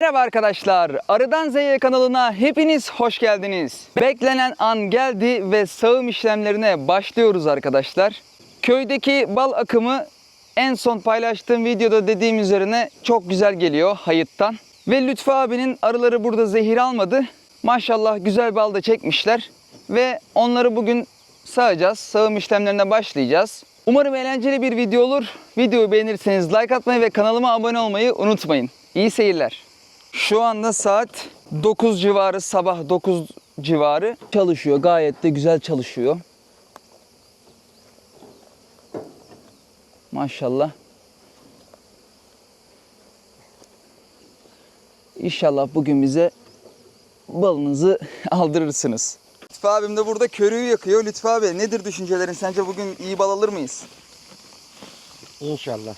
Merhaba arkadaşlar. Arıdan Z'ye kanalına hepiniz hoş geldiniz. Beklenen an geldi ve sağım işlemlerine başlıyoruz arkadaşlar. Köydeki bal akımı en son paylaştığım videoda dediğim üzerine çok güzel geliyor hayıttan. Ve Lütfü abinin arıları burada zehir almadı. Maşallah güzel bal da çekmişler. Ve onları bugün sağacağız. Sağım işlemlerine başlayacağız. Umarım eğlenceli bir video olur. Videoyu beğenirseniz like atmayı ve kanalıma abone olmayı unutmayın. İyi seyirler. Şu anda saat 9 civarı, sabah 9 civarı çalışıyor. Gayet de güzel çalışıyor. Maşallah. İnşallah bugün bize balınızı aldırırsınız. Lütfü abim de burada körüğü yakıyor. Lütfü abi nedir düşüncelerin? Sence bugün iyi bal alır mıyız? İnşallah.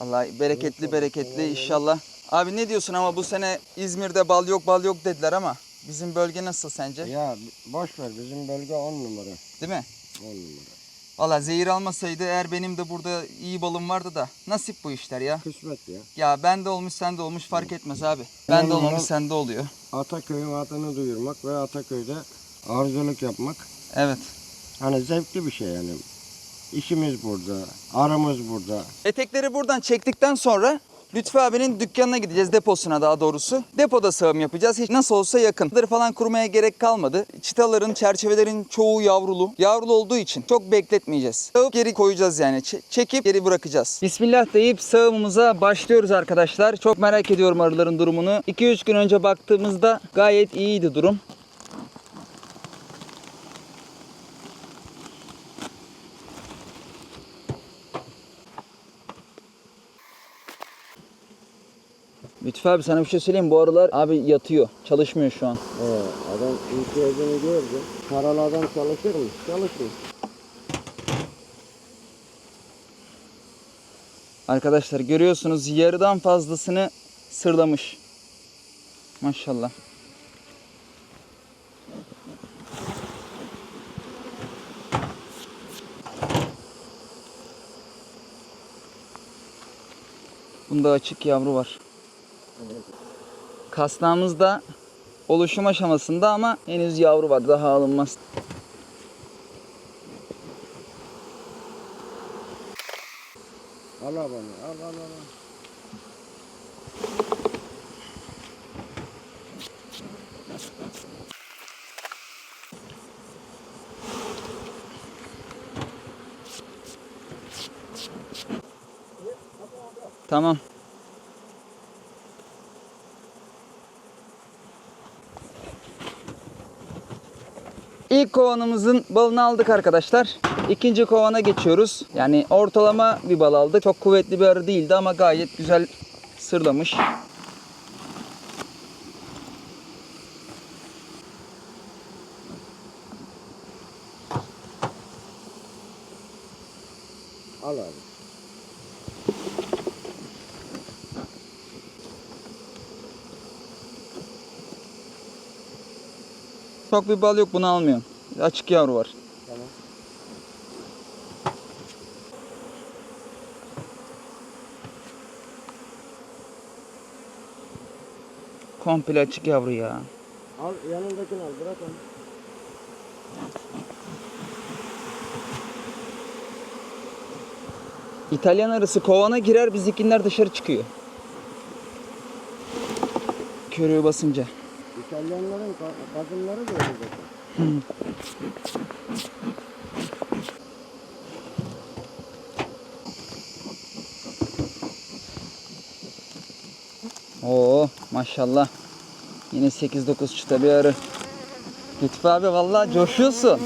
Vallahi bereketli bereketli inşallah. Abi ne diyorsun ama bu sene İzmir'de bal yok bal yok dediler ama bizim bölge nasıl sence? Ya boş ver bizim bölge 10 numara. Değil mi? 10 numara. Valla zehir almasaydı eğer benim de burada iyi balım vardı da nasip bu işler ya. Kısmet ya. Ya bende olmuş sende olmuş fark etmez abi. Bende Vallahi- olmamış sende oluyor. Ataköy'ün adını duyurmak ve Ataköy'de arıcılık yapmak Evet. hani zevkli bir şey yani. İşimiz burada, aramız burada. Etekleri buradan çektikten sonra Lütfü abinin dükkanına gideceğiz deposuna daha doğrusu. Depoda sağım yapacağız. Hiç nasıl olsa yakın. Çadır falan kurmaya gerek kalmadı. Çıtaların, çerçevelerin çoğu yavrulu. Yavrulu olduğu için çok bekletmeyeceğiz. Sağıp geri koyacağız yani. Ç- çekip geri bırakacağız. Bismillah deyip sağımımıza başlıyoruz arkadaşlar. Çok merak ediyorum arıların durumunu. 2-3 gün önce baktığımızda gayet iyiydi durum. Lütfü abi sana bir şey söyleyeyim. Bu arılar abi yatıyor. Çalışmıyor şu an. Ee, adam ihtiyacını gördü. Paralı adam çalışır mı? Çalışmıyor. Arkadaşlar görüyorsunuz yarıdan fazlasını sırlamış. Maşallah. Bunda açık yavru var. Kasnağımız da oluşum aşamasında ama henüz yavru var. Daha alınmaz. Al al al al. al. Tamam. Kovanımızın balını aldık arkadaşlar. İkinci kovana geçiyoruz. Yani ortalama bir bal aldık. Çok kuvvetli bir arı değildi ama gayet güzel sırlamış. Al abi. Çok bir bal yok bunu almıyorum. Açık yavru var. Tamam. Komple açık yavru ya. Al yanındakini al bırak onu. İtalyan arısı kovana girer bizimkiler dışarı çıkıyor. Körüğü basınca. İtalyanların ka- kadınları da öyle zaten. Oo maşallah. Yine 8-9 çıta bir arı. Lütfü abi vallahi coşuyorsun.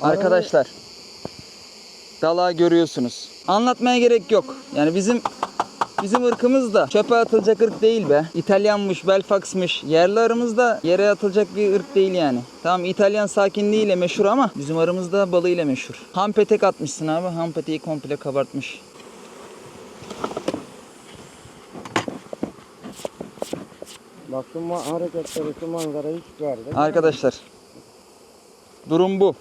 Arkadaşlar. Dalağı görüyorsunuz. Anlatmaya gerek yok. Yani bizim bizim ırkımız da çöpe atılacak ırk değil be. İtalyanmış, Belfax'mış. Yerli arımız da yere atılacak bir ırk değil yani. Tamam İtalyan sakinliğiyle meşhur ama bizim arımız da balıyla meşhur. Ham petek atmışsın abi. Ham peteği komple kabartmış. Bak şu ma- hareketleri, şu manzara hiç gördün. Arkadaşlar durum bu.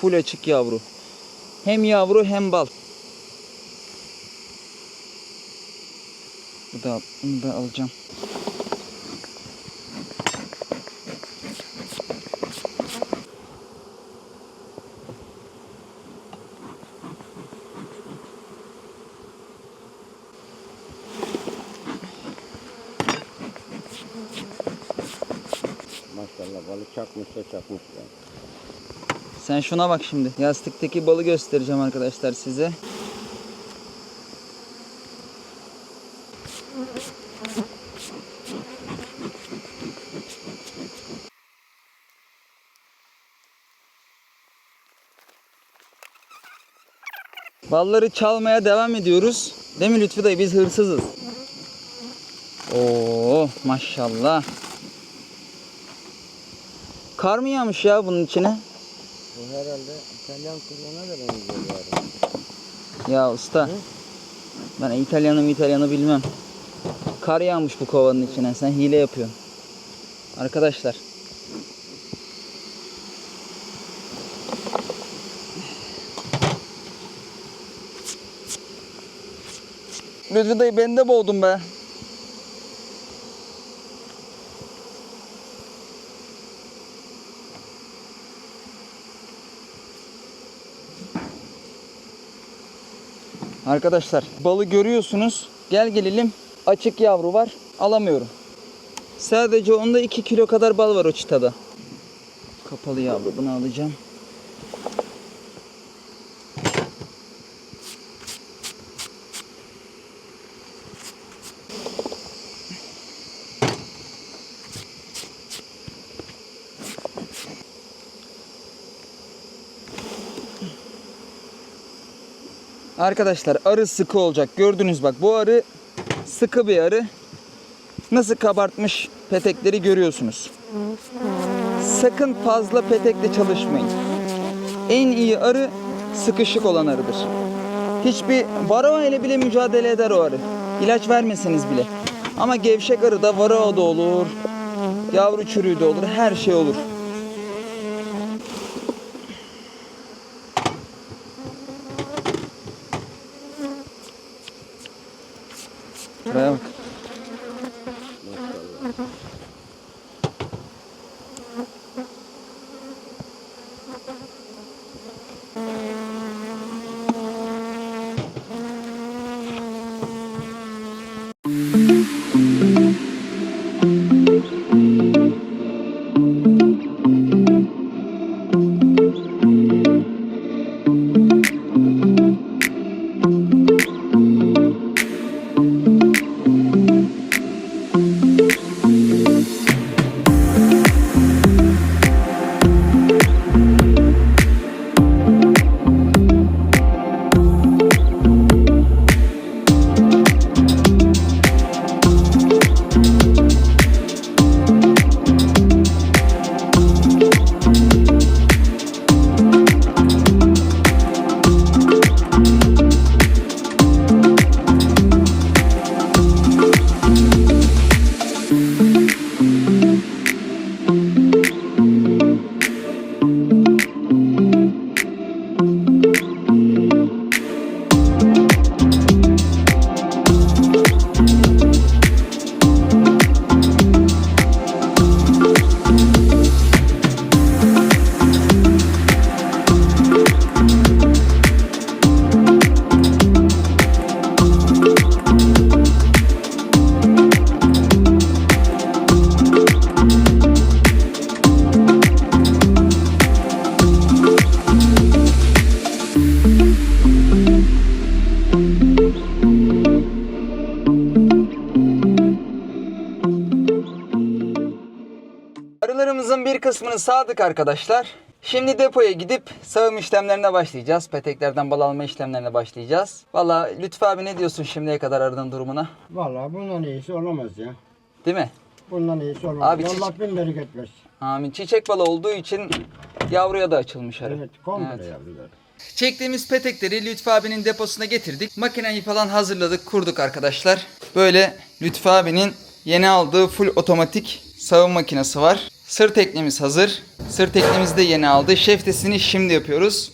Full açık yavru. Hem yavru hem bal. Bu da, bunu da alacağım. Maşallah balık çakmışsa çakmış ya. Sen şuna bak şimdi. Yastıktaki balı göstereceğim arkadaşlar size. Balları çalmaya devam ediyoruz. Değil mi Lütfü dayı? Biz hırsızız. Oo maşallah. Kar mı yağmış ya bunun içine? Herhalde İtalyan kırlığına da benziyor yani. Ya usta. Ben İtalyanım İtalyanı bilmem. Kar yağmış bu kovanın içine. Sen hile yapıyorsun. Arkadaşlar. Lütfü dayı beni de boğdun be. Arkadaşlar balı görüyorsunuz. Gel gelelim. Açık yavru var. Alamıyorum. Sadece onda 2 kilo kadar bal var o çıtada. Kapalı yavru bunu alacağım. Arkadaşlar arı sıkı olacak. Gördünüz bak bu arı sıkı bir arı. Nasıl kabartmış petekleri görüyorsunuz. Sakın fazla petekle çalışmayın. En iyi arı sıkışık olan arıdır. Hiçbir varroa ile bile mücadele eder o arı. İlaç vermeseniz bile. Ama gevşek arı da varroa da olur. Yavru çürüğü de olur. Her şey olur. Yeah. Kısmını sağdık arkadaşlar. Şimdi depoya gidip sağım işlemlerine başlayacağız. Peteklerden bal alma işlemlerine başlayacağız. Valla Lütfü abi ne diyorsun şimdiye kadar arının durumuna? Vallahi bundan iyisi olamaz ya. Değil mi? Bundan iyisi olamaz. Abi Allah çiçek- bin bereket versin. Amin. Çiçek balı olduğu için yavruya da açılmış arı. Evet, komple Evet. yavrular. Çektiğimiz petekleri Lütfü abinin deposuna getirdik. Makineyi falan hazırladık, kurduk arkadaşlar. Böyle Lütfü abinin yeni aldığı full otomatik sağım makinesi var. Sırt teknemiz hazır. Sırt teknemizi de yeni aldı. Şeftesini şimdi yapıyoruz.